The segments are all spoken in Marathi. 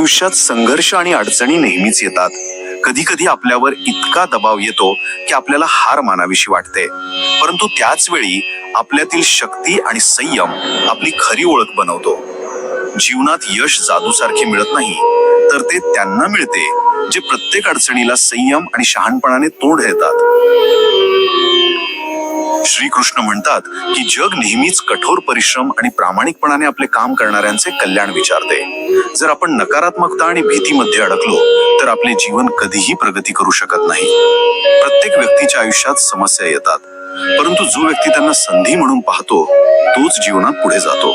आयुष्यात संघर्ष आणि अडचणी नेहमीच येतात. कधी कधी आपल्यावर इतका दबाव येतो की आपल्याला हार मानावीशी वाटते. परंतु त्याच वेळी आपल्यातील शक्ती आणि संयम आपली खरी ओळख बनवतो. जीवनात यश जादूसारखे मिळत नाही तर ते त्यांना मिळते जे प्रत्येक अडचणीला संयम आणि शहाणपणाने तोंड देतात. श्रीकृष्ण म्हणतात की जग नेहमीच कठोर परिश्रम आणि प्रामाणिकपणाने आपले काम करणाऱ्यांचे कल्याण विचारते. जर आपण नकारात्मकता आणि भीतीमध्ये अडकलो तर आपले जीवन कधीही प्रगती करू शकत नाही. प्रत्येक व्यक्तीच्या आयुष्यात समस्या येतात परंतु जो व्यक्ती त्यांना संधी म्हणून पाहतो तोच जीवनात पुढे जातो.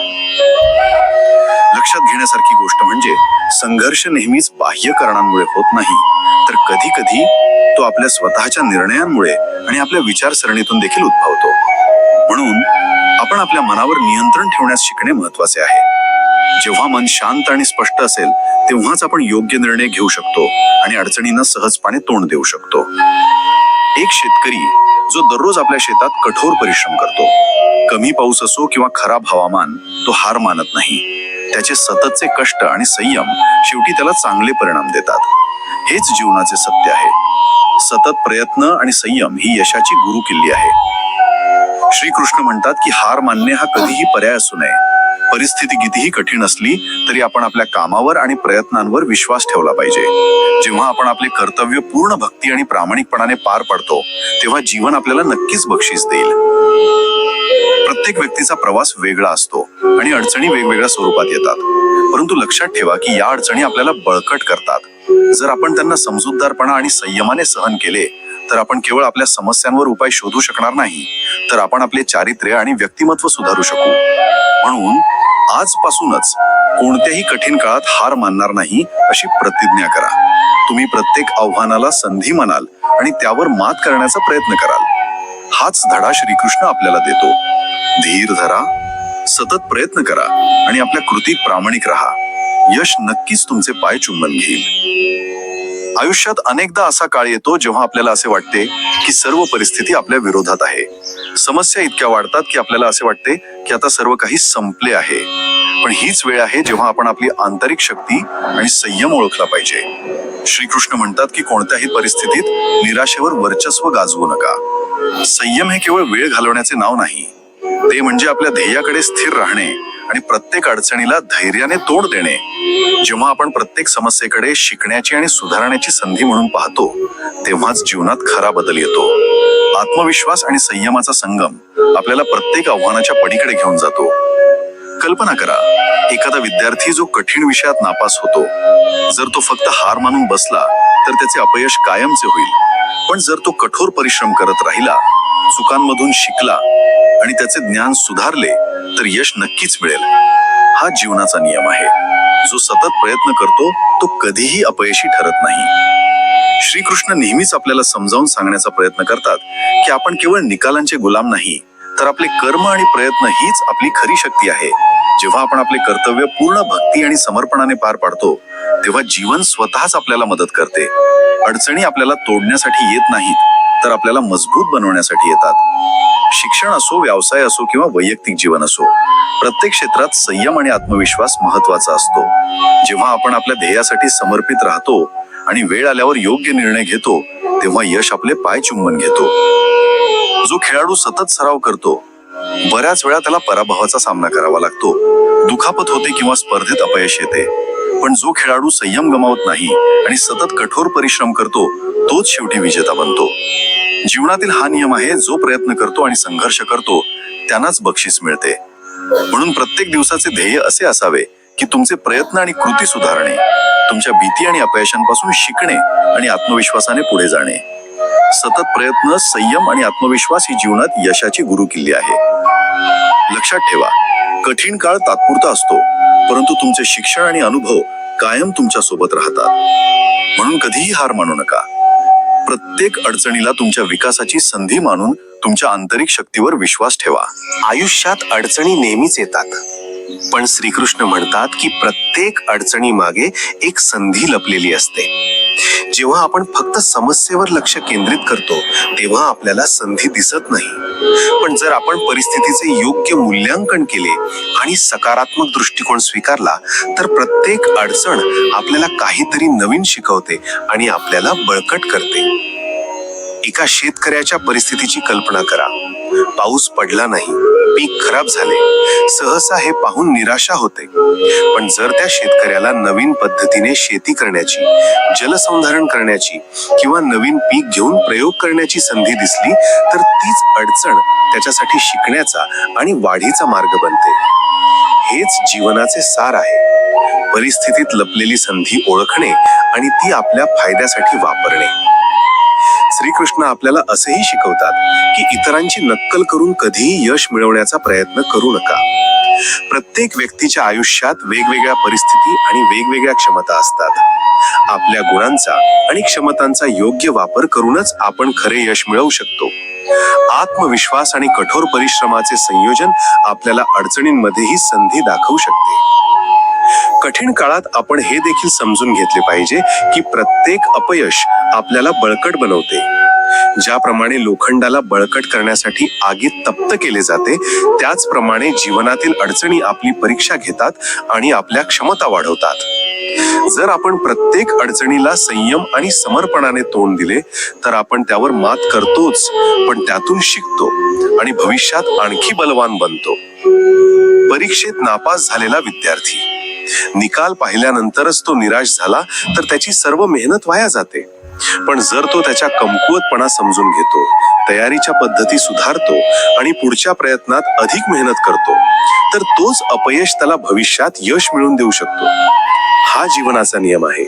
लक्षात घेण्यासारखी गोष्ट म्हणजे संघर्ष नेहमीच बाह्य कारणांमुळे होत नाही तर कधी तो आपल्या स्वतःच्या निर्णयांमुळे आणि आपल्या विचारसरणीतून देखील उद्भवतो. म्हणून आपण आपल्या मनावर नियंत्रण ठेवण्यास शिकणे महत्त्वाचे आहे. जेव्हा मन शांत आणि स्पष्ट असेल तेव्हाच आपण योग्य निर्णय घेऊ शकतो आणि अडचणींना सहजपणे तोंड देऊ शकतो. एक शेतकरी जो दररोज आपल्या शेतात कठोर परिश्रम करतो. कमी पाऊस असो किंवा खराब हवामान तो हार मानत नाही. त्याचे सततचे कष्ट आणि संयम शेवटी त्याला चांगले परिणाम देतात. हेच जीवनाचे सत्य आहे. सतत प्रयत्न आणि संयम ही यशाची गुरु किल्ली आहे. श्रीकृष्ण म्हणतात की हार मानणे हा कधीही पर्याय असू नये. परिस्थिती कितीही कठीण असली तरी आपण आपल्या कामावर आणि प्रयत्नांवर विश्वास ठेवला पाहिजे. जेव्हा आपण आपले कर्तव्य पूर्ण भक्ती आणि प्रामाणिकपणाने पार पडतो तेव्हा जीवन आपल्याला नक्कीच बक्षीस देईल. प्रत्येक व्यक्तीचा प्रवास वेगळा असतो आणि अडचणी वेगवेगळ्या स्वरूपात येतात. परंतु लक्षात ठेवा की या अडचणी आपल्याला बळकट करतात. जर आपण त्यांना समजूतदारपणा आणि संयमाने सहन केले तर आपण केवळ आपल्या समस्यांवर उपाय शोधू शकणार नाही तर आपण आपले चारित्र्य आणि व्यक्तिमत्व सुधारू शकू. म्हणून आजपासूनच कोणत्याही कठीण काळात हार मानणार नाही अशी प्रतिज्ञा करा. तुम्ही प्रत्येक आव्हानाला संधी म्हणाल आणि त्यावर मात करण्याचा प्रयत्न कराल. हाच धडा श्रीकृष्ण आपल्याला देतो. धीर धरा सतत प्रयत्न करा आणि आपल्या कृतीत प्रामाणिक राहा. यश नक्कीच तुमचे पाय चुंबन घेईल. आयुष्यात अनेकदा असा काळ येतो जेव्हा आपल्याला असे वाटते की सर्व परिस्थिती आपल्या विरोधात आहे. समस्या इतक्या वाढतात की आपल्याला असे वाटते की आता सर्व काही संपले आहे. पण हीच वेळ आहे जेव्हा आपण आपली आंतरिक शक्ती आणि संयम ओळखला पाहिजे. श्रीकृष्ण म्हणतात की कोणत्याही परिस्थितीत निराशेवर वर्चस्व गाजवू नका. संयम हे केवळ वेळ घालवण्याचे नाव नाही. ते म्हणजे आपल्या ध्येयाकडे स्थिर राहणे आणि प्रत्येक अडचणीला धैर्याने तोंड देणे. जेव्हा आपण प्रत्येक समस्येकडे शिकण्याची आणि सुधारण्याची संधी म्हणून पाहतो तेव्हाच जीवनात खरा बदल येतो. आत्मविश्वास आणि संयमाचा संगम आपल्याला प्रत्येक आव्हानाच्या पडीकडे घेऊन जातो. कल्पना करा एखादा विद्यार्थी जो कठीण विषयात नापास होतो. जर तो फक्त हार मानून बसला तर त्याचे अपयश कायमचे होईल. पण जर तो कठोर परिश्रम करत राहिला चुकांमधून शिकला आणि त्याचे ज्ञान सुधारले तर यश नक्कीच मिळेल. हा जीवनाचा नियम आहे. जो सतत प्रयत्न करतो तो कधीही अपयशी ठरत नाही. श्रीकृष्ण नेहमीच आपल्याला समजावून सांगण्याचा प्रयत्न करतात की आपण केवळ निकालांचे गुलाम नाही तर आपले कर्म आणि प्रयत्न हीच आपली खरी शक्ती आहे. जेव्हा आपण आपले कर्तव्य पूर्ण भक्ती आणि समर्पणाने पार पाडतो तेव्हा जीवन स्वतःच आपल्याला मदत करते. अडचणी आपल्याला तोडण्यासाठी येत नाहीत तर आपल्याला मजबूत बनवण्यासाठी येतात. शिक्षण असो व्यवसाय असो किंवा वैयक्तिक जीवन असो प्रत्येक क्षेत्रात संयम आणि आत्मविश्वास महत्त्वाचा असतो. जेव्हा आपण आपल्या ध्येयासाठी समर्पित राहतो आणि वेळ आल्यावर योग्य निर्णय घेतो तेव्हा यश आपले पाय चुंबन घेतो. जो खेळाडू सतत सराव करतो बऱ्याच वेळा त्याला पराभवाचा सामना करावा लागतो. दुखापत होते किंवा स्पर्धेत अपयश येते. पण जो खेळाडू संयम गमावत नाही आणि सतत कठोर परिश्रम करतो तोच शेवटी विजेता बनतो. जीवनातील हा नियम आहे जो प्रयत्न करतो आणि संघर्ष करतो त्यांनाच बक्षीस मिळते. म्हणून प्रत्येक दिवसाचे ध्येय असे असावे की तुमचे प्रयत्न आणि कृती सुधारणे तुमच्या भीती आणि अपयशांपासून शिकणे आणि आत्मविश्वासाने पुढे जाणे. सतत प्रयत्न संयम आणि आत्मविश्वास ही जीवनात यशाची गुरुकिल्ली आहे. लक्षात ठेवा कठीण काळ तात्पुरता असतो परंतु तुमचे शिक्षण आणि अनुभव कायम तुमच्यासोबत राहतात. म्हणून कधीही हार मानू नका. प्रत्येक अडचणीला तुमच्या विकासाची संधी मानून तुमच्या आंतरिक शक्तीवर विश्वास ठेवा. आयुष्यात अडचणी नेहमीच येतात. पण श्रीकृष्ण म्हणतात की प्रत्येक अडचणी मागे एक संधी लपलेली असते. जेव्हा आपण फक्त समस्येवर लक्ष केंद्रित करतो तेव्हा आपल्याला संधी दिसत नाही. पण जर आपण परिस्थितीचे योग्य मूल्यांकन केले आणि सकारात्मक दृष्टिकोन स्वीकारला तर प्रत्येक अडचण आपल्याला काहीतरी नवीन शिकवते आणि आपल्याला बळकट करते. एका शेतकऱ्याच्या परिस्थितीची कल्पना करा. पाऊस पडला नाही पीक खराब झाले. सहसा हे पाहून निराशा होते. पण जर त्या शेतकऱ्याला नवीन पद्धतीने शेती करण्याची जलसंधारण करण्याची किंवा नवीन पीक घेऊन प्रयोग करण्याची संधी दिसली तर तीच अडचण त्याच्यासाठी शिकण्याचा आणि वाढीचा मार्ग बनते. हेच जीवनाचे सार आहे. परिस्थितीत लपलेली संधी ओळखणे आणि ती आपल्या फायद्यासाठी वापरणे. श्रीकृष्ण आपल्याला असेही शिकवतात की इतरांची नक्कल करून कधीही यश मिळवण्याचा प्रयत्न करू नका. प्रत्येक व्यक्तीच्या आयुष्यात वेगवेगळ्या परिस्थिती आणि वेगवेगळ्या क्षमता असतात. आपल्या गुणांचा आणि क्षमतांचा योग्य वापर करूनच आपण खरे यश मिळवू शकतो. आत्मविश्वास आणि कठोर परिश्रमाचे संयोजन आपल्याला अडचणींमध्येही संधी दाखवू शकते. कठीण काळात आपण हे देखील समजून घेतले पाहिजे की प्रत्येक अपयश आपल्याला बळकट बनवते. ज्याप्रमाणे लोखंडाला बळकट करण्यासाठी आगीत तप्त केले जाते त्याचप्रमाणे जीवनातील अडचणी आपली परीक्षा घेतात आणि आपल्या क्षमता वाढवतात. जर आपण प्रत्येक अडचणीला संयम आणि समर्पणाने तोंड दिले तर आपण त्यावर मात करतोच पण त्यातून शिकतो आणि भविष्यात आणखी बलवान बनतो. परीक्षेत नापास झालेला विद्यार्थी निकाल पाहिल्यानंतरच तो निराश झाला तर त्याची सर्व मेहनत वाया जाते. पण जर तो त्याच्या कमकुवतपणा समजून घेतो तयारीच्या पद्धती सुधारतो आणि पुढच्या प्रयत्नात अधिक मेहनत करतो तर तोच अपयश त्याला भविष्यात यश मिळवून देऊ शकतो. हा जीवनाचा नियम आहे.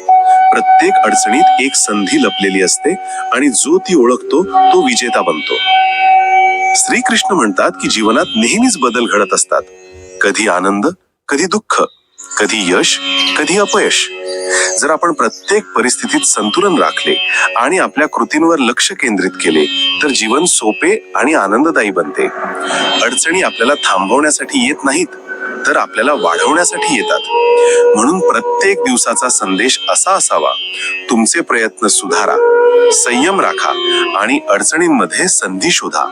प्रत्येक अडचणीत एक संधी लपलेली असते आणि जो ती ओळखतो तो विजेता बनतो. श्रीकृष्ण म्हणतात की जीवनात नेहमीच बदल घडत असतात. कधी आनंद कधी दुःख. कधी यश कधी अपयश. जर आपण प्रत्येक परिस्थितीत संतुलन राखले आणि आपल्या कृतींवर लक्ष केंद्रित केले तर जीवन सोपे आणि आनंददायी बनते. अडचणी आपल्याला थांबवण्यासाठी येत नाहीत. तर आपल्याला वाढवण्यासाठी येतात. म्हणून प्रत्येक दिवसाचा संदेश असा असावा तुमचे प्रयत्न सुधारा संयम राखा आणि अडचणींमध्ये संधी शोधा.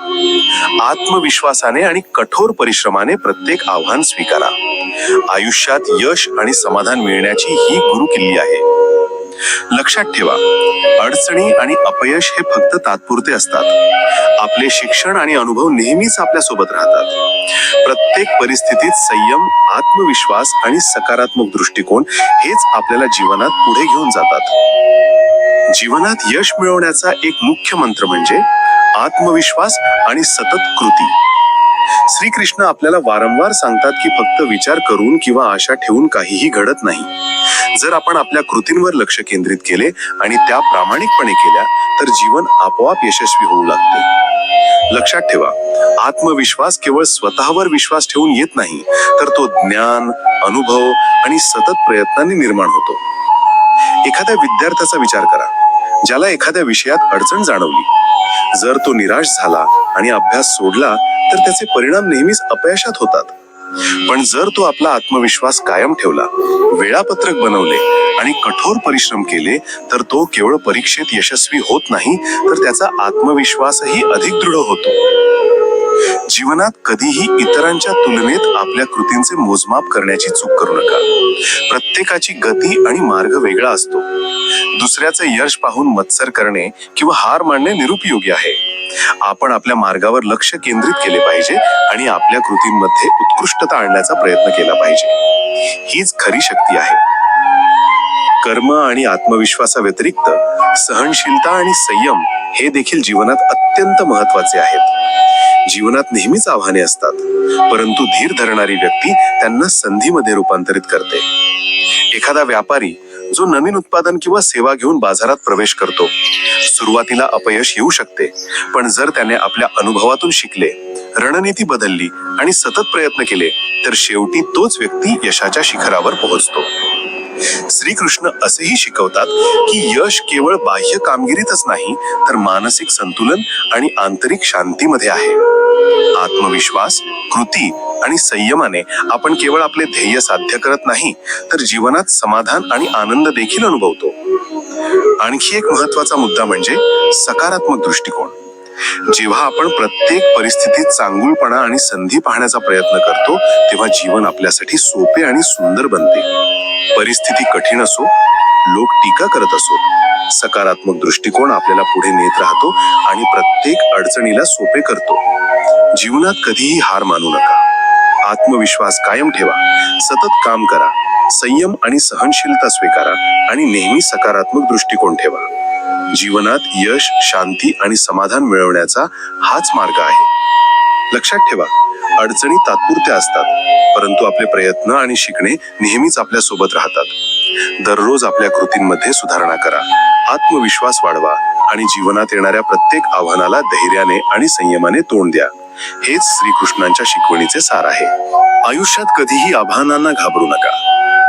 आत्मविश्वासाने आणि कठोर परिश्रमाने प्रत्येक आव्हान स्वीकारा. आयुष्यात यश आणि समाधान मिळण्याची ही गुरुकिल्ली आहे. लक्षात ठेवा. अडचणी आणि अपयश हे फक्त तात्पुरते असतात. आपले शिक्षण आणि अनुभव नेहमीच आपल्यासोबत राहतात. प्रत्येक परिस्थितीत संयम आत्मविश्वास आणि सकारात्मक दृष्टिकोन हेच आपल्याला जीवनात पुढे घेऊन जातात. जीवनात यश मिळवण्याचा एक मुख्य मंत्र म्हणजे आत्मविश्वास आणि सतत कृती. श्रीकृष्ण आपल्याला वारंवार सांगतात की फक्त विचार करून किंवा आशा ठेवून काहीही घडत नाही. जर आपण आपल्या कृतींवर लक्ष केंद्रित केले आणि त्या प्रामाणिकपणे केल्या तर जीवन आपोआप यशस्वी होऊ लागते. लक्षात ठेवा आत्मविश्वास केवळ स्वतःवर विश्वास ठेवून येत नाही तर तो ज्ञान अनुभव आणि सतत प्रयत्नांनी निर्माण होतो. एखाद्या विद्यार्थ्याचा विचार करा ज्याला एखाद्या विषयात अडचण जाणवली. जर तो निराश झाला आणि अभ्यास सोडला तर त्याचे परिणाम नेहमीच अपयशात होतात. पण जर तो आपला आत्मविश्वास कायम ठेवला वेळापत्रक बनवले आणि कठोर परिश्रम केले तर तो केवळ परीक्षेत यशस्वी होत नाही तर त्याचा आत्मविश्वासही अधिक दृढ होतो. जीवनात कधीही इतरांच्या तुलनेत आपल्या कृतींचे मोजमाप करण्याची चूक करू नका. प्रत्येकाची गती आणि मार्ग वेगळा असतो. दुसऱ्याचे यश पाहून मत्सर करणे किंवा हार मानणे निरुपयोगी आहे. आपण आपल्या मार्गावर लक्ष केंद्रित केले पाहिजे आणि आपल्या कृतींमध्ये उत्कृष्टता आणण्याचा प्रयत्न केला पाहिजे. हीच खरी शक्ती आहे. कर्म आणि आत्मविश्वासाव्यतिरिक्त सहनशीलता आणि संयम हे देखील जीवनात अत्यंत महत्त्वाचे आहेत. जीवनात नेहमीच आव्हाने असतात परंतु धीर धरणारी व्यक्ती त्यांना संधीमध्ये रूपांतरित करते. एखादा व्यापारी जो नवीन उत्पादन किंवा सेवा घेऊन बाजारात प्रवेश करतो सुरुवातीला अपयश येऊ शकते. पण जर त्याने आपल्या अनुभवातून शिकले रणनीती बदलली आणि सतत प्रयत्न केले तर शेवटी तोच व्यक्ती यशाच्या शिखरावर पोहोचतो. श्रीकृष्ण असेही शिकवतात की यश केवळ बाह्य कामगिरीतच नाही तर मानसिक संतुलन आणि आंतरिक शांतीमध्ये आहे. आत्मविश्वास कृती आणि संयमाने आपण केवळ आपले ध्येय साध्य करत नाही तर जीवनात समाधान आणि आनंद देखील अनुभवतो. आणखी एक महत्त्वाचा मुद्दा म्हणजे सकारात्मक दृष्टिकोन. जेव्हा आपण प्रत्येक परिस्थितीत चांगुलपणा आणि संधी पाहण्याचा प्रयत्न करतो तेव्हा जीवन आपल्यासाठी सोपे आणि सुंदर बनते. परिस्थिती कठीण असो लोक टीका करत असो सकारात्मक दृष्टिकोन आपल्याला पुढे नेत राहतो आणि प्रत्येक अडचणीला सोपे करतो. जीवनात कधीही हार मानू नका. आत्मविश्वास कायम ठेवा. सतत काम करा. संयम आणि सहनशीलता स्वीकारा आणि नेहमी सकारात्मक दृष्टिकोन ठेवा. जीवनात यश शांती आणि समाधान मिळवण्याचा हाच मार्ग आहे. लक्षात ठेवा अडचणी तात्पुरत्या असतात परंतु आपले प्रयत्न आणि शिकणे नेहमीच आपल्यासोबत राहतात. दररोज आपल्या कृतींमध्ये सुधारणा करा. आत्मविश्वास वाढवा आणि जीवनात येणाऱ्या प्रत्येक आव्हानाला धैर्याने आणि संयमाने तोंड द्या. हेच श्रीकृष्णांच्या शिकवणीचे सार आहे. आयुष्यात कधीही आव्हानांना घाबरू नका.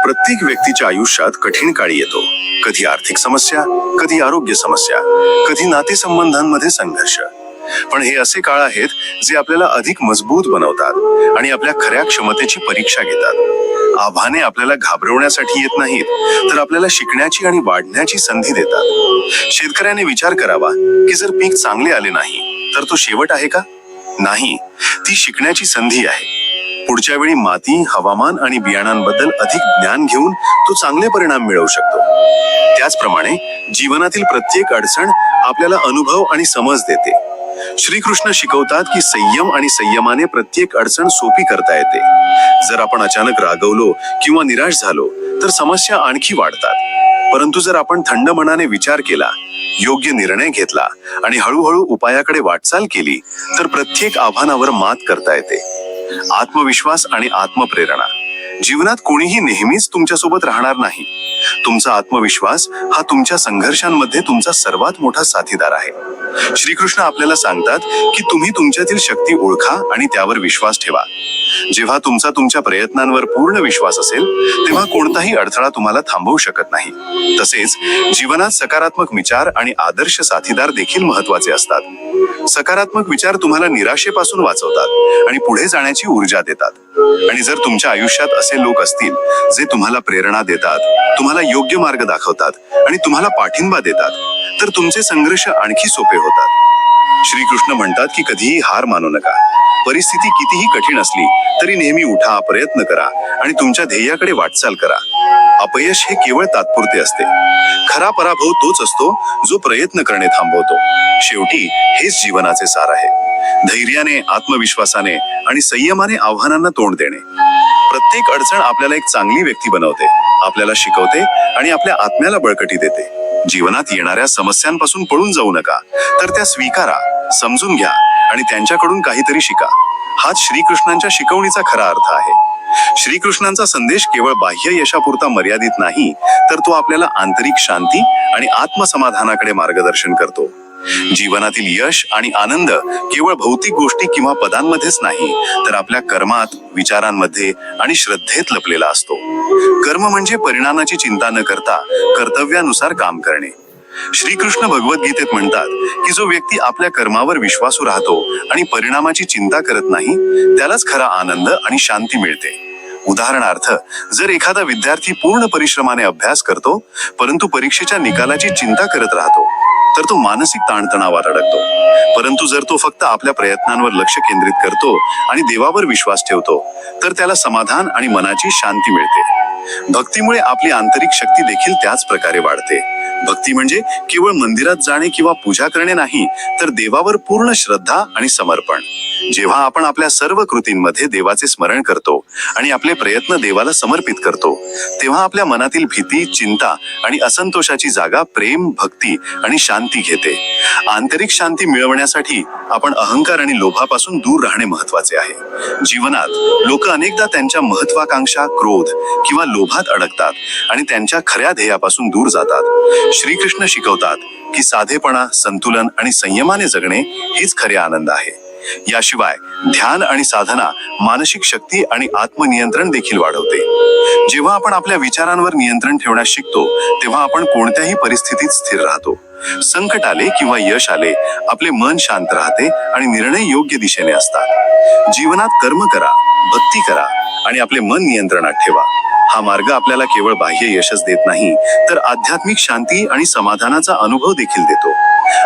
प्रत्येक व्यक्तीच्या आयुष्यात कठीण काळी येतो. कधी आर्थिक समस्या कधी आरोग्य समस्या कधी नातेसंबंधांमध्ये संघर्ष. पण हे असे काळ आहेत जे आपल्याला अधिक मजबूत बनवतात आणि आपल्या खऱ्या क्षमतेची परीक्षा घेतात. आव्हाने आपल्याला घाबरवण्यासाठी येत नाहीत तर आपल्याला शिकण्याची आणि वाढण्याची संधी देतात. शेतकऱ्याने विचार करावा की जर पीक चांगले आले नाही तर तो शेवट आहे का? नाही ती शिकण्याची संधी आहे. पुढच्या वेळी माती हवामान आणि बियाणांबद्दल अधिक ज्ञान घेऊन तो चांगले परिणाम मिळवू शकतो. त्याचप्रमाणे जीवनातील प्रत्येक अडचण आपल्याला अनुभव आणि समज देते. श्रीकृष्ण शिकवतात की संयम आणि संयमाने प्रत्येक अडचण सोपी करता येते. जर आपण अचानक रागवलो किंवा निराश झालो तर समस्या आणखी वाढतात. परंतु जर आपण थंड मनाने विचार केला योग्य निर्णय घेतला आणि हळूहळू उपायाकडे वाटचाल केली तर प्रत्येक आव्हानावर मात करता येते. आत्मविश्वास आणि आत्मप्रेरणा. जीवनात कोणीही नेहमीच तुमच्यासोबत राहणार नाही. तुमचा आत्मविश्वास हा तुमच्या संघर्षांमध्ये तुमचा सर्वात मोठा साथीदार आहे. श्रीकृष्ण आपल्याला सांगतात की तुम्ही तुमच्यातील शक्ती ओळखा आणि त्यावर विश्वास ठेवा. जेव्हा तुमचा तुमच्या प्रयत्नांवर पूर्ण विश्वास असेल तेव्हा कोणताही अडथळा तुम्हाला थांबवू शकत नाही. तसेच जीवनात सकारात्मक विचार आणि आदर्श साथीदार देखील महत्त्वाचे असतात. सकारात्मक विचार तुम्हाला निराशेपासून वाचवतात आणि पुढे जाण्याची ऊर्जा देतात. आणि जर तुमच्या आयुष्यात असे लोक असतील जे तुम्हाला प्रेरणा देतात तुम्हाला योग्य मार्ग दाखवतात आणि तुम्हाला पाठिंबा देतात तर तुमचे संघर्ष आणखी सोपे होतात. श्रीकृष्ण म्हणतात की कधीही हार मानू नका. परिस्थिती कितीही कठीण असली तरी नेहमी उठा प्रयत्न करा आणि तुमच्या ध्येयाकडे वाटचाल करा. अपयश हे केवळ तात्पुरते असते. खरा पराभव तोच असतो जो प्रयत्न करणे थांबवतो. शेवटी हेच जीवनाचे सार आहे. धैर्याने आत्मविश्वासाने आणि संयमाने आव्हानांना तोंड देणे. प्रत्येक अडचण आपल्याला एक चांगली व्यक्ती बनवते आपल्याला शिकवते आणि आपल्या आत्म्याला बळकटी देते. जीवनात येणाऱ्या समस्यांपासून पळून जाऊ नका तर त्या स्वीकारा समजून घ्या आणि त्यांच्याकडून काहीतरी शिका. हाच श्रीकृष्णांच्या शिकवणीचा खरा अर्थ आहे. श्रीकृष्णांचा संदेश केवळ बाह्य यशापुरता मर्यादित नाही तर तो आपल्याला आंतरिक शांती आणि आत्मसमाधानाकडे मार्गदर्शन करतो. जीवनातील यश आणि आनंद केवळ भौतिक गोष्टी किंवा पदांमध्येच नाही तर आपल्या कर्मात विचारांमध्ये आणि श्रद्धेत लपलेला असतो. कर्म म्हणजे परिणामाची चिंता न करता कर्तव्यानुसार काम करणे. श्रीकृष्ण भगवद्गीतेत म्हणतात की जो व्यक्ती आपल्या कर्मावर विश्वासू राहतो आणि परिणामाची चिंता करत नाही त्यालाच खरा आनंद आणि शांती मिळते. उदाहरणार्थ जर एखादा विद्यार्थी पूर्ण परिश्रमाने अभ्यास करतो परंतु परीक्षेच्या निकालाची चिंता करत राहतो तर तो मानसिक ताणतणावात अडकतो. परंतु जर तो फक्त आपल्या प्रयत्नांवर लक्ष केंद्रित करतो आणि देवावर विश्वास ठेवतो तर त्याला समाधान आणि मनाची शांती मिळते. भक्तीमुळे आपली आंतरिक शक्ती देखील त्याच प्रकारे वाढते. भक्ती म्हणजे केवळ मंदिरात जाणे किंवा पूजा करणे नाही तर देवावर पूर्ण श्रद्धा आणि समर्पण. जेव्हा आपण आपल्या सर्व कृतींमध्ये देवाचे स्मरण करतो आणि आपले प्रयत्न देवाला समर्पित करतो तेव्हा आपल्या मनातील भीती चिंता आणि असंतोषाची जागा प्रेम भक्ती आणि शांती घेते. आंतरिक शांती मिळवण्यासाठी आपण अहंकार आणि लोभापासून दूर राहणे महत्त्वाचे आहे. जीवनात लोक अनेकदा त्यांच्या महत्वाकांक्षा क्रोध किंवा लोभात अडकतात आणि त्यांच्या खऱ्या ध्येयापासून दूर जातात. श्रीकृष्ण शिकवतात की साधेपणा संतुलन आणि संयमाने जगणे हेच खरे आनंद आहे. याशिवाय ध्यान आणि साधना मानसिक शक्ती आणि आत्मनियंत्रण देखील वाढवते. जेव्हा आपण आपल्या विचारांवर नियंत्रण ठेवण्यास शिकतो तेव्हा आपण कोणत्याही परिस्थितीत स्थिर राहतो. संकट आले किंवा यश आले आपले मन शांत राहते आणि निर्णय योग्य दिशेने असतात. जीवनात कर्म करा भक्ती करा आणि आपले मन नियंत्रणात ठेवा. हा मार्ग आपल्याला केवळ बाह्य यशच देत नाही तर आध्यात्मिक शांती आणि समाधानाचा अनुभव देखील देतो.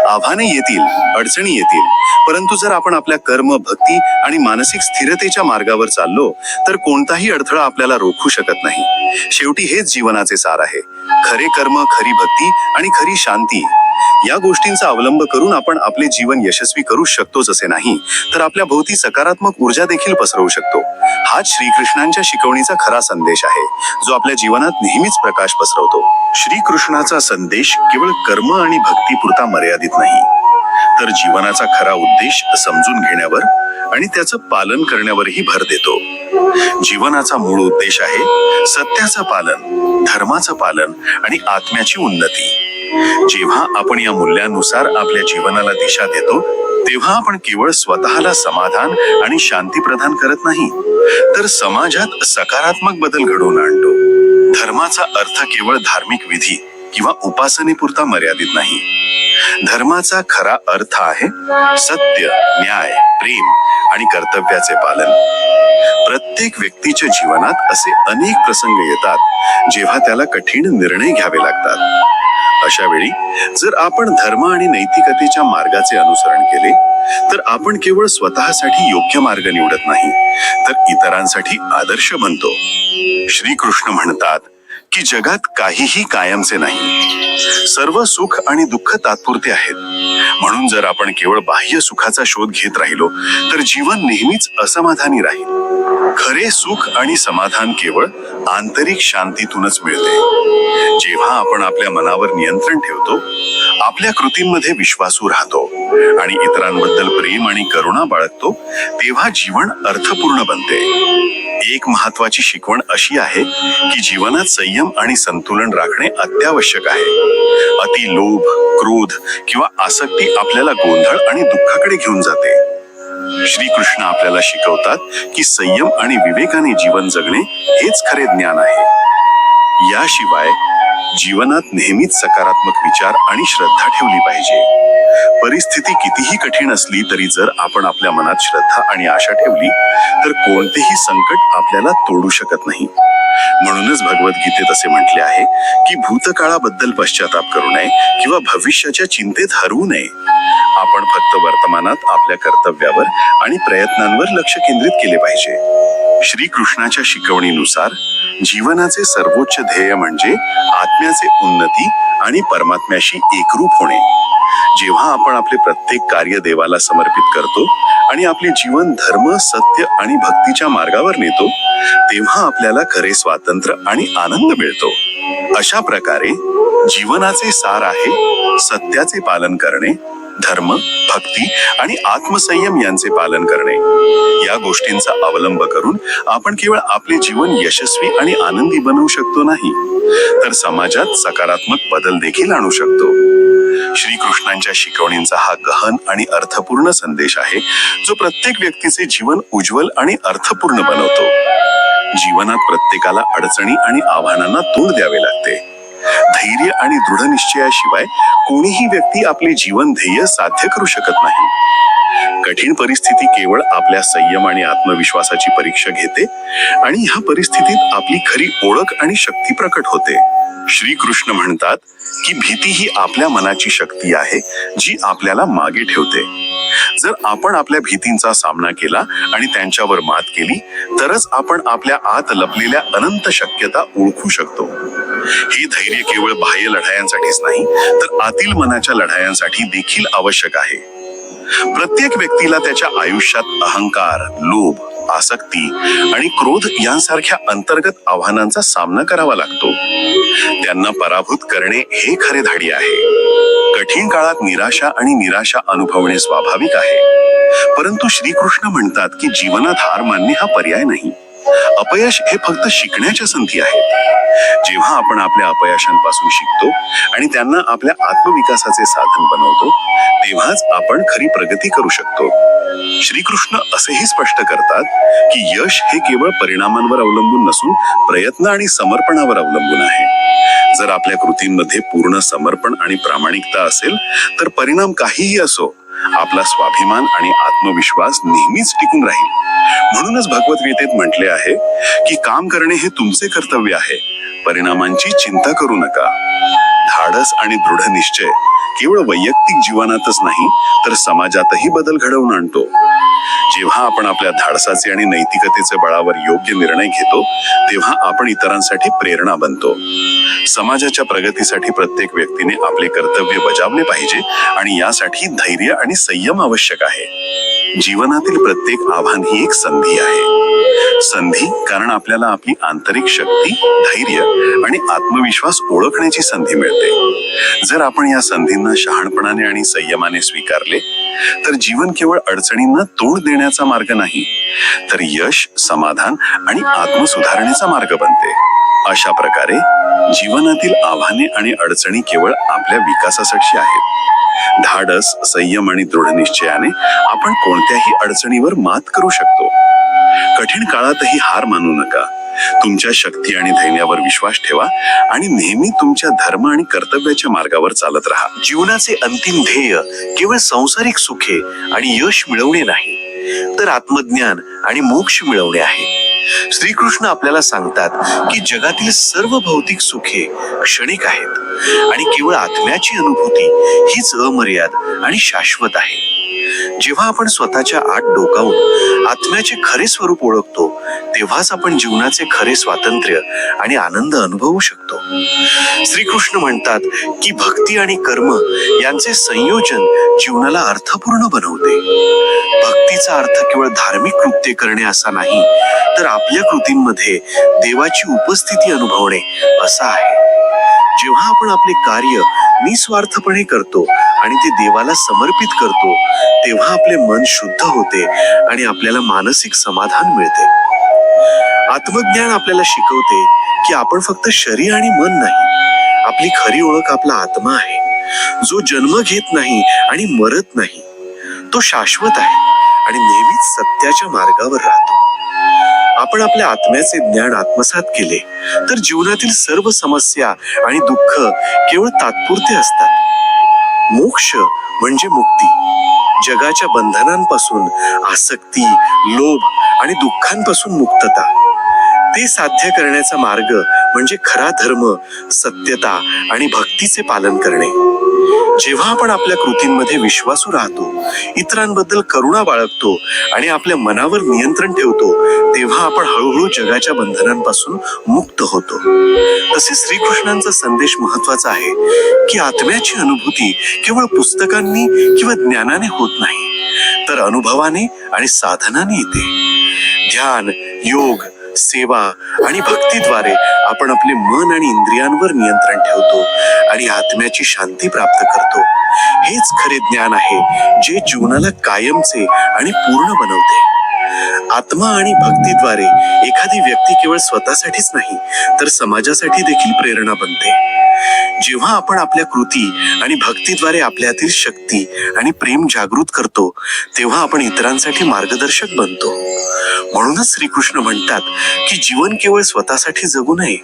आव्हाने येतील अडचणी येतील. परंतु जर आपण आपल्या कर्म भक्ती आणि मानसिक स्थिरतेच्या मार्गावर चाललो तर कोणताही अडथळा आपल्याला रोखू शकत नाही. शेवटी हेच जीवनाचे सार आहे. खरे कर्म खरी भक्ती आणि खरी शांती या गोष्टींचा अवलंब करून आपण आपले जीवन यशस्वी करू शकतोच असे नाही तर आपल्या भोवती सकारात्मक ऊर्जा देखील पसरवू शकतो. हाच श्रीकृष्णांच्या शिकवणीचा खरा संदेश आहे जो आपल्या जीवनात नेहमीच प्रकाश पसरवतो. श्रीकृष्णाचा संदेश केवळ कर्म आणि भक्तीपुरता मर्यादित नाही तर जीवनाचा खरा उद्देश समजून घेण्यावर आणि त्याचं पालन करण्यावरही भर देतो. जीवनाचा मूळ उद्देश आहे सत्याचं पालन धर्माचं पालन आणि आत्म्याची उन्नती. जेव्हा आपण या मूल्यानुसार आपल्या जीवनाला दिशा देतो तेव्हा आपण केवळ स्वतःला समाधान आणि शांती प्रदान करत नाही तर समाजात सकारात्मक बदल घडवून आणतो. धर्माचा अर्थ केवळ धार्मिक विधी किंवा उपासनेपुरता मर्यादित नाही. धर्माचा खरा अर्थ आहे सत्य न्याय प्रेम आणि कर्तव्याचे पालन. प्रत्येक व्यक्तीच्या जीवनात असे अनेक प्रसंग येतात जेव्हा त्याला कठीण निर्णय घ्यावे लागतात. अशा वेळी जर आपण धर्म आणि नैतिकतेच्या मार्गाचे अनुसरण केले तर आपण केवळ स्वतःसाठी योग्य मार्ग निवडत नाही तर इतरांसाठी आदर्श बनतो. श्रीकृष्ण म्हणतात की जगात काहीही कायमचे नाही. सर्व सुख आणि दुःख तात्पुरते आहेत. म्हणून जर आपण केवळ बाह्य सुखाचा शोध घेत राहिलो तर जीवन नेहमीच असमाधानी राहील. खरे सुख आणि समाधान केवळ आंतरिक शांतीतूनच मिळते. जेव्हा आपण आपल्या मनावर नियंत्रण ठेवतो आपल्या कृतींमध्ये विश्वासू राहतो आणि इतरांबद्दल प्रेम आणि करुणा बाळगतो तेव्हा जीवन अर्थपूर्ण बनते. एक महत्वाची शिकवण अशी आहे की जीवनात संयम आणि संतुलन राखणे अत्यावश्यक आहे. अति लोभ क्रोध किंवा आसक्ती आपल्याला गोंधळ आणि दुःखाकडे घेऊन जाते. श्रीकृष्ण आपल्याला शिकवतात की संयम आणि विवेकाने जीवन जगणे हेच खरे ज्ञान आहे. याशिवाय जीवनात नेहमीच सकारात्मक विचार आणि श्रद्धा ठेवली पाहिजे. परिस्थिती कितीही कठीण असली तरी जर आपण आपल्या मनात श्रद्धा आणि आशा ठेवली तर कोणतेही संकट आपल्याला तोडू शकत नाही. म्हणूनच भगवद्गीतेत असे म्हटले आहे की भूतकाळाबद्दल पश्चाताप करू नये किंवा भविष्याच्या चिंतेत हरवू नये. आपण फक्त वर्तमानात आपल्या कर्तव्यावर आणि प्रयत्नांवर लक्ष केंद्रित केले पाहिजे. श्रीकृष्णाच्या शिकवणीनुसार जीवनाचे सर्वोच्च ध्येय म्हणजे आत्म्याचे उन्नती आणि परमात्म्याशी एकरूप होणे. जेव्हा आपण आपले प्रत्येक कार्य देवाला समर्पित करतो आणि आपले जीवन धर्म सत्य आणि भक्तीच्या मार्गावर नेतो तेव्हा आपल्याला खरे स्वातंत्र्य आणि आनंद मिळतो. अशा प्रकारे जीवनाचे सार आहे सत्याचे पालन करणे धर्म भक्ती आणि आत्मसंयम यांचे पालन करणे. या गोष्टींचा अवलंब करून आपण केवळ आपले जीवन यशस्वी आणि आनंदी बनवू शकतो नाही तर समाजात सकारात्मक बदल देखील आणू शकतो. श्रीकृष्णांच्या शिकवणींचा हा गहन आणि अर्थपूर्ण संदेश आहे जो प्रत्येक व्यक्तीचे जीवन उज्ज्वल आणि अर्थपूर्ण बनवतो. जीवनात प्रत्येकाला अडचणी आणि आव्हानांना तोंड द्यावे लागते. धैर्य आणि दृढ निश्चयाशिवाय कोणीही व्यक्ती आपले जीवन ध्येय साध्य करू शकत नाही. कठीण परिस्थिती केवळ आपल्या संयम आणि आत्मविश्वासाची परीक्षा घेते आणि ह्या परिस्थितीत आपली खरी ओळख आणि शक्ती प्रकट होते. श्रीकृष्ण म्हणतात की भीती ही आपल्या मनाची शक्ती आहे जी आपल्याला मागे ठेवते. जर आपण आपल्या भीतींचा सामना केला आणि त्यांच्यावर मात केली तरच आपण आपल्या आत लपलेल्या अनंत शक्यता ओळखू शकतो. हे धैर्य केवळ बाह्य लढायांसाठीच नाही तर आतील मनाच्या लढायांसाठी देखील आवश्यक आहे. प्रत्येक व्यक्तीला त्याच्या आयुष्यात अहंकार लोभ आसक्ती आणि क्रोध यांसारख्या अंतर्गत आव्हानांचा सामना करावा लागतो. त्यांना पराभूत करणे हे खरे धाडी आहे. कठीण काळात निराशा आणि निराशा अनुभवणे स्वाभाविक आहे. परंतु श्रीकृष्ण म्हणतात की जीवनात हार मानणे हा पर्याय नाही. अपयश हे फक्त शिकण्याच्या संधी आहेत. जेव्हा आपण आपल्या अपयशांपासून शिकतो आणि त्यांना आपल्या आत्मविकासाचे साधन बनवतो तेव्हाच आपण खरी प्रगती करू शकतो. श्रीकृष्ण असेही स्पष्ट करतात की यश हे केवळ परिणामांवर अवलंबून नसून प्रयत्न आणि समर्पणावर अवलंबून आहे. जर आपल्या कृतींमध्ये पूर्ण समर्पण आणि प्रामाणिकता असेल तर परिणाम काहीही असो आपला स्वाभिमान आणि आत्मविश्वास नेहमीच टिकून राहील. म्हणूनच भगवद्गीतेत म्हटले आहे की काम करणे हे तुमचे कर्तव्य आहे. परिणामांची चिंता करू नका. धाडस आणि दृढ निश्चय केवळ वैयक्तिक जीवनातच नाही तर समाजातही बदल घडवून आणतो. जेव्हा आपण आपल्या धाडसाचे आणि नैतिकतेचे बळावर योग्य निर्णय घेतो तेव्हा आपण इतरांसाठी प्रेरणा बनतो. समाजाच्या प्रगतीसाठी प्रत्येक व्यक्तीने आपले कर्तव्य बजावले पाहिजे आणि यासाठी धैर्य आणि संयम आवश्यक आहे. जीवनातील प्रत्येक आव्हान ही एक संधी आहे. संधी कारण आपल्याला आपली आंतरिक शक्ती धैर्य आणि आत्मविश्वास ओळखण्याची संधी मिळते. जर आपण या संधींना शहाणपणाने आणि संयमाने स्वीकारले तर जीवन केवळ अडचणींना तोंड देण्याचा मार्ग नाही तर यश समाधान आणि आत्मसुधारणेचा मार्ग बनते. अशा प्रकारे जीवनातील आव्हाने आणि अडचणी केवळ आपल्या विकासासाठी आहेत. धाडस संयम आणि दृढ निश्चयाने आपण कोणत्याही अडचणीवर मात करू शकतो. कठीण काळातही हार मानू नका. तुमच्या शक्ती आणि धैर्यावर विश्वास ठेवा आणि नेहमी तुमच्या धर्म आणि कर्तव्याच्या मार्गावर चालत राहा. जीवनाचे अंतिम ध्येय केवळ सांसारिक सुखे आणि यश मिळवणे नाही तर आत्मज्ञान आणि मोक्ष मिळवणे आहे. श्रीकृष्ण आपल्याला सांगतात की जगातील सर्व भौतिक सुखे क्षणिक आहेत. आणि केवळ आत्म्याची अनुभूती हीच अमर्याद आणि शाश्वत आहे. जेव्हा आपण स्वतःच्या आत डोकावून आत्म्याचे खरे स्वरूप ओळखतो तेव्हाच आपण जीवनाचे खरे स्वातंत्र्य आणि आनंद अनुभवू शकतो. श्रीकृष्ण म्हणतात की भक्ती आणि कर्म यांचे संयोजन जीवनाला अर्थपूर्ण बनवते. भक्तीचा अर्थ केवळ धार्मिक कृत्य करणे असा नाही तर आपल्या कृतींमध्ये देवाची उपस्थिती अनुभवणे असा आहे. जेव्हा आपण आपले कार्य निस्वार्थपणे करतो आणि ते देवाला समर्पित करतो तेव्हा आपले मन शुद्ध होते आणि आपल्याला मानसिक समाधान मिळते. आत्मज्ञान आपल्याला शिकवते की आपण फक्त शरीर आणि मन नाही आपली खरी ओळख आपला आत्मा आहे. जो जन्म घेत नाही आणि मरत नाही तो शाश्वत आहे आणि नेहमीच सत्याच्या मार्गावर राहतो. आपण आपल्या आत्म्याचे ज्ञान आत्मसात केले तर जीवनातील सर्व समस्या आणि दुःख केवळ तात्पुरते असतात. मोक्ष म्हणजे मुक्ती. जगाच्या बंधनांपासून आसक्ती लोभ आणि दुःखांपासून मुक्तता. ते साध्य करण्याचा मार्ग म्हणजे खरा धर्म सत्यता आणि भक्तीचे पालन करणे. जेव्हा आपण आपल्या कृतींमध्ये विश्वासू राहतो इतरांबद्दल करुणा बाळगतो आणि आपल्या मनावर नियंत्रण ठेवतो तेव्हा आपण हळूहळू जगाच्या बंधनांपासून मुक्त होतो. तसेच श्रीकृष्णांचा संदेश महत्त्वाचा आहे की आत्म्याची अनुभूती केवळ पुस्तकांनी किंवा ज्ञानाने होत नाही तर अनुभवाने आणि साधनाने येते. ध्यान योग सेवा आणि भक्तीद्वारे आपण आपले मन आणि इंद्रियांवर नियंत्रण ठेवतो आणि आत्म्याची शांती प्राप्त करतो. हेच खरे ज्ञान आहे जे जीवनाला कायमचे आणि पूर्ण बनवते. आत्मा आणि भक्तीद्वारे एखादी व्यक्ती केवळ स्वतःसाठीच नाही तर समाजासाठी देखील प्रेरणा बनते. जेव्हा आपण आपल्या कृती आणि भक्तीद्वारे आपल्यातील शक्ती आणि प्रेम जागृत करतो तेव्हा आपण इतरांसाठी मार्गदर्शक बनतो. म्हणूनच श्रीकृष्ण म्हणतात की जीवन केवळ स्वतःसाठी जगू नये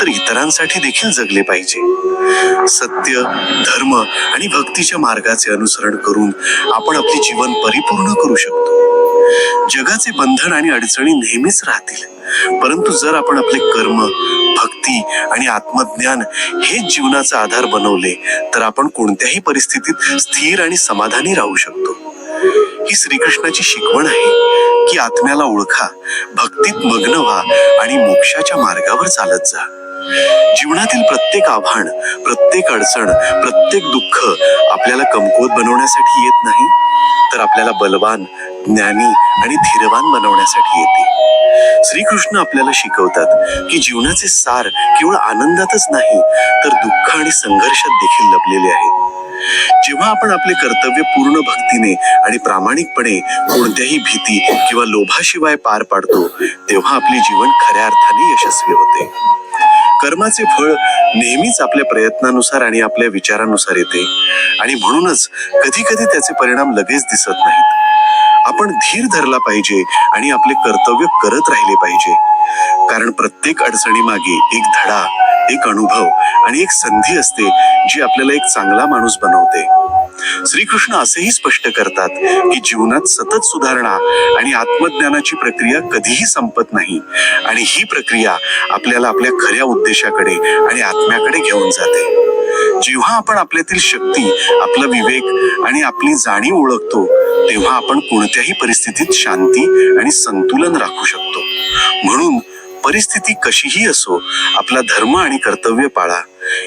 तर इतरांसाठी देखील जगले पाहिजे. सत्य धर्म आणि भक्तीच्या मार्गाचे अनुसरण करून आपण आपले जीवन परिपूर्ण करू शकतो. जगाचे बंधन आणि अडचणी नेहमीच राहतील परंतु जर आपण आपले कर्म भक्ती आणि आत्मज्ञान हेच जीवनाचा आधार बनवले तर आपण कोणत्याही परिस्थितीत स्थिर आणि समाधानी राहू शकतो. ही श्रीकृष्णाची शिकवण आहे की आत्म्याला ओळखा भक्तीत मग्न व्हा आणि मोक्षाच्या मार्गावर चालत जा. जीवनातील प्रत्येक आव्हान प्रत्येक अडचण प्रत्येक दुःख आपल्याला कमकुवत बनवण्यासाठी येत नाही तर आपल्याला बलवान ज्ञानी आणि धीरवान बनवण्यासाठी येते. श्रीकृष्ण आपल्याला शिकवतात की जीवनाचे सार केवळ आनंदातच नाही तर दुःख आणि संघर्षात देखील लपलेले आहे. जेव्हा आपण आपले कर्तव्य पूर्ण भक्तीने आणि प्रामाणिकपणे कोणत्याही भीती किंवा लोभाशिवाय पार पाडतो तेव्हा आपले जीवन खऱ्या अर्थाने यशस्वी होते. कर्माचे फळ नेहमीच आपल्या प्रयत्नानुसार आणि आपल्या विचारानुसार येते. आणि म्हणूनच कधी कधी त्याचे परिणाम लगेच दिसत नाहीत. आपण धीर धरला पाहिजे आणि आपले कर्तव्य करत राहिले पाहिजे. कारण प्रत्येक अडचणीमागे एक धडा एक अनुभव आणि एक संधी असते जी आपल्याला एक चांगला माणूस बनवते. श्रीकृष्ण असेही स्पष्ट करतात की जीवनात सतत सुधारणा आणि आत्मज्ञानाची प्रक्रिया कधीही संपत नाही. आणि ही प्रक्रिया आपल्याला आपल्या खऱ्या उद्देशाकडे आणि आत्म्याकडे घेऊन जाते. जेव्हा आपण आपल्यातील शक्ती आपला विवेक आणि आपली जाणीव ओळखतो तेव्हा आपण कोणत्याही परिस्थितीत शांती आणि संतुलन राखू शकतो. म्हणून परिस्थिती कशीही असो आपला धर्म आणि कर्तव्य पाळा.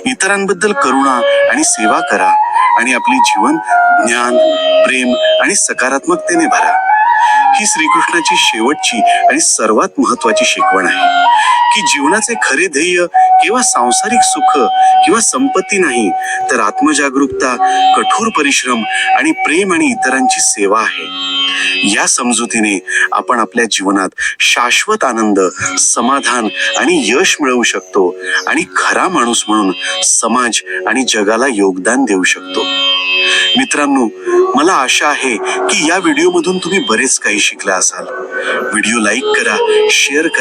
इतरांबद्दल करुणा आणि सेवा करा. आणि आपले जीवन ज्ञान प्रेम आणि सकारात्मकतेने भरा. ही श्रीकृष्णाची शेवटची आणि सर्वात महत्वाची शिकवण आहे की जीवनाचे खरे ध्येय किंवा सांसारिक सुख किंवा संपत्ती नाही तर आत्मजागरूकता कठोर परिश्रम आणि प्रेम आणि इतरांची सेवा आहे. या समजुतीने आपण आपल्या जीवनात शाश्वत आनंद समाधान आणि यश मिळवू शकतो आणि खरा माणूस म्हणून समाज आणि जगाला योगदान देऊ शकतो. मित्रांनो मला आशा आहे की या व्हिडिओमधून तुम्ही बरेच काही शिकला असाल. व्हिडिओ लाईक करा शेअर करा.